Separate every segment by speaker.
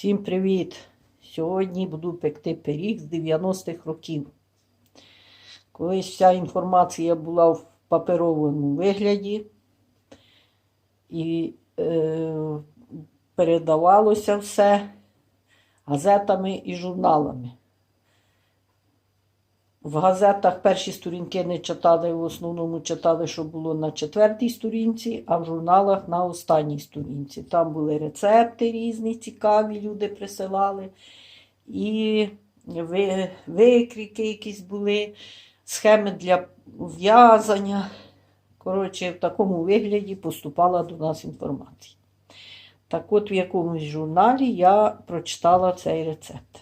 Speaker 1: Всім привіт! Сьогодні буду пекти пиріг з 90-х років. Колись вся інформація була в паперовому вигляді і е, передавалося все газетами і журналами. В газетах перші сторінки не читали, в основному читали, що було на четвертій сторінці, а в журналах на останній сторінці. Там були рецепти різні, цікаві, люди присилали. І ви- викрики якісь були, схеми для в'язання. Коротше, в такому вигляді поступала до нас інформація. Так от в якомусь журналі я прочитала цей рецепт.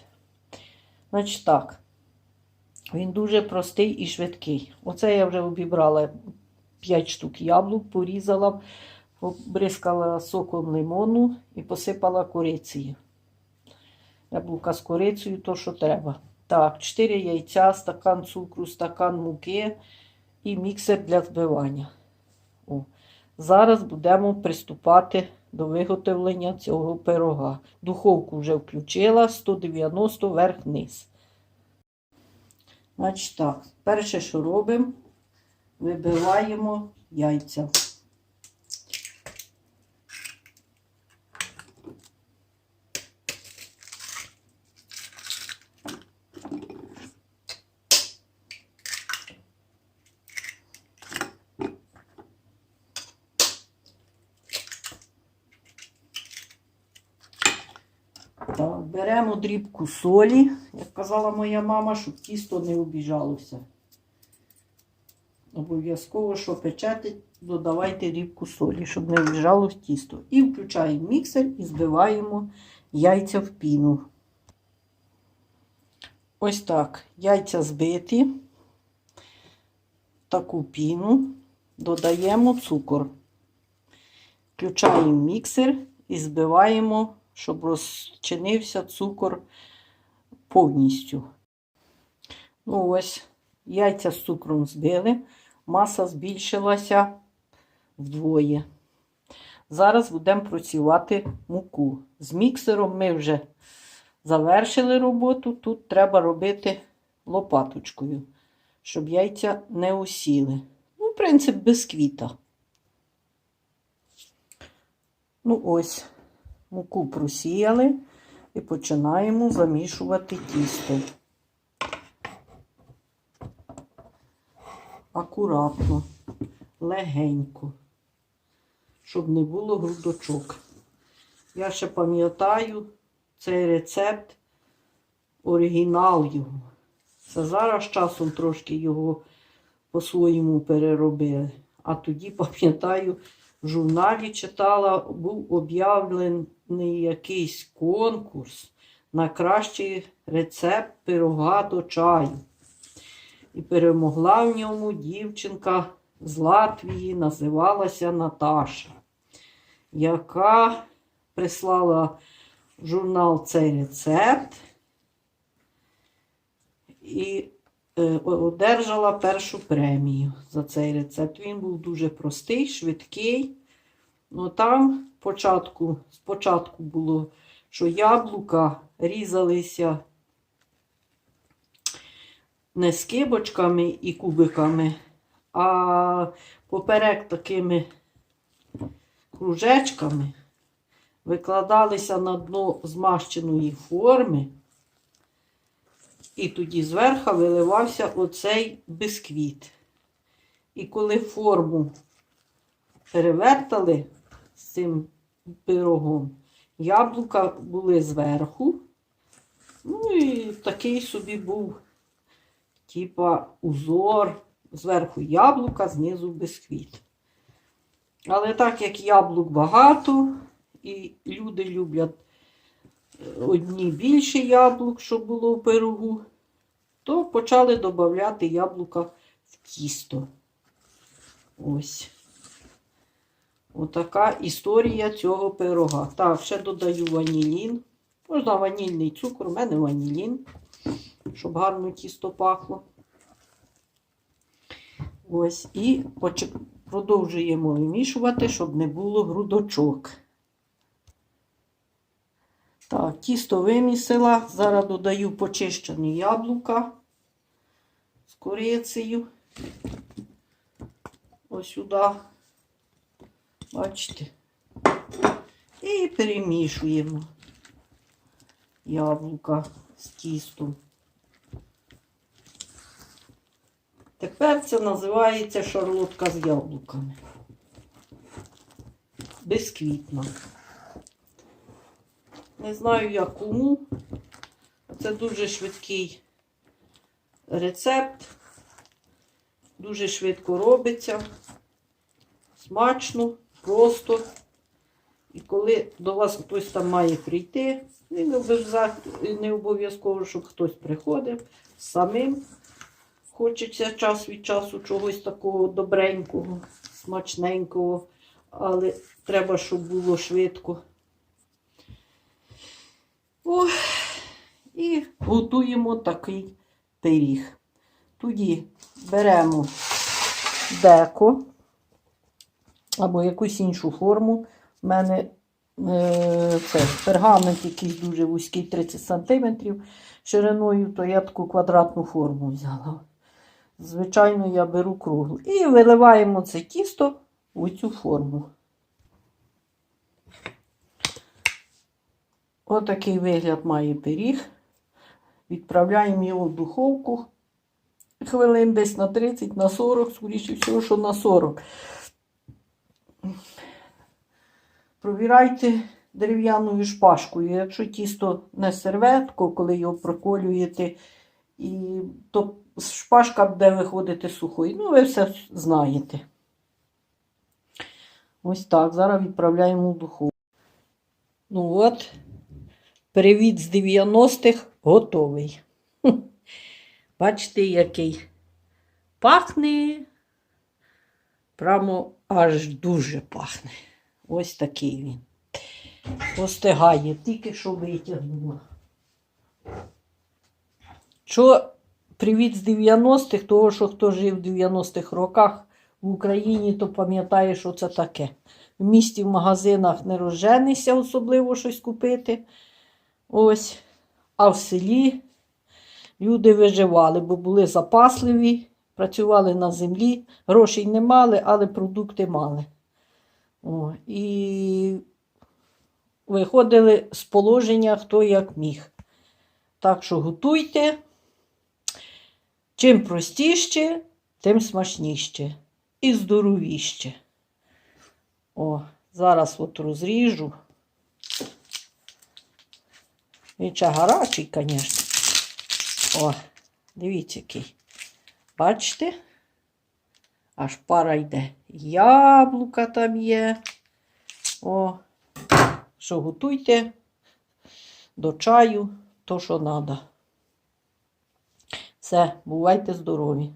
Speaker 1: Значить так. Він дуже простий і швидкий. Оце я вже обібрала 5 штук яблук, порізала, обрискала соком лимону і посипала корицею. Яблука з корицею, то що треба. Так, 4 яйця, стакан цукру, стакан муки і міксер для збивання. О. Зараз будемо приступати до виготовлення цього пирога. Духовку вже включила 190 верх-низ. Значить так, перше, що робимо, вибиваємо яйця. Так, беремо дрібку солі, як казала моя мама, щоб тісто не обіжалося. Обов'язково, що печете, додавайте дрібку солі, щоб не обіжалось тісто. І включаємо міксер і збиваємо яйця в піну. Ось так. Яйця збиті. Таку піну додаємо цукор. Включаємо міксер і збиваємо, щоб розчинився цукор повністю. Ну ось, яйця з цукром збили, маса збільшилася вдвоє. Зараз будемо працювати муку. З міксером ми вже завершили роботу. Тут треба робити лопаточкою, щоб яйця не осіли. Ну, принцип бісквіта. Ну, ось, муку просіяли і починаємо замішувати тісто. Акуратно, легенько, щоб не було грудочок. Я ще пам'ятаю цей рецепт, оригінал його. Це зараз часом трошки його по-своєму переробили. А тоді, пам'ятаю, в журналі читала, був об'явлений якийсь конкурс на кращий рецепт пирога до чаю. І перемогла в ньому дівчинка з Латвії, називалася Наташа, яка прислала в журнал цей рецепт і е, одержала першу премію за цей рецепт. Він був дуже простий, швидкий. Ну там початку, спочатку було, що яблука різалися не скибочками і кубиками, а поперек такими кружечками викладалися на дно змащеної форми. І тоді зверху виливався оцей бисквіт. І коли форму перевертали з цим пирогом, яблука були зверху. Ну і такий собі був, типа, узор. Зверху яблука, знизу бисквіт. Але так як яблук багато, і люди люблять одні більше яблук, щоб було в пирогу, то почали додати яблука в тісто. Ось. Отака історія цього пирога. Так, ще додаю ванілін. Можна ванільний цукор, у мене ванілін, щоб гарно тісто пахло. Ось, і продовжуємо вимішувати, щоб не було грудочок. Так, тісто вимісила. Зараз додаю почищені яблука з корицею. Ось сюди. Бачите? І перемішуємо яблука з тістом. Тепер це називається шарлотка з яблуками. Безквітна. Не знаю як кому. Це дуже швидкий рецепт. Дуже швидко робиться. Смачно, просто. І коли до вас хтось там має прийти, і не обов'язково- щоб хтось приходив самим. Хочеться час від часу чогось такого добренького, смачненького, але треба, щоб було швидко. О, і готуємо такий пиріг. Тоді беремо деко або якусь іншу форму. У мене е, це пергамент якийсь дуже вузький, 30 см шириною, то я таку квадратну форму взяла. Звичайно, я беру круглу. І виливаємо це тісто в цю форму. Отакий вигляд має пиріг. Відправляємо його в духовку. Хвилин десь на 30, на 40, скоріше всього, що на 40. Провірайте дерев'яною шпажкою. Якщо тісто не серветко, коли його проколюєте, і, то шпажка буде виходити сухою. Ну, ви все знаєте. Ось так. Зараз відправляємо в духовку. Ну от, привіт з 90-х готовий. Бачите, який пахне. Прямо аж дуже пахне. Ось такий він. Остигає, тільки що витягнула. Що привіт з 90-х, того, що хто жив в 90-х роках в Україні, то пам'ятає, що це таке. В місті в магазинах не розженися, особливо щось купити. Ось. А в селі люди виживали, бо були запасливі, працювали на землі, грошей не мали, але продукти мали. О, і виходили з положення хто як міг. Так що готуйте. Чим простіше, тим смачніше і здоровіще. О, зараз от розріжу. Він ще гарячий, звісно. О, дивіться який. Бачите? Аж пара йде. Яблука там є. О, що готуйте до чаю, то що треба. Все, бувайте здорові!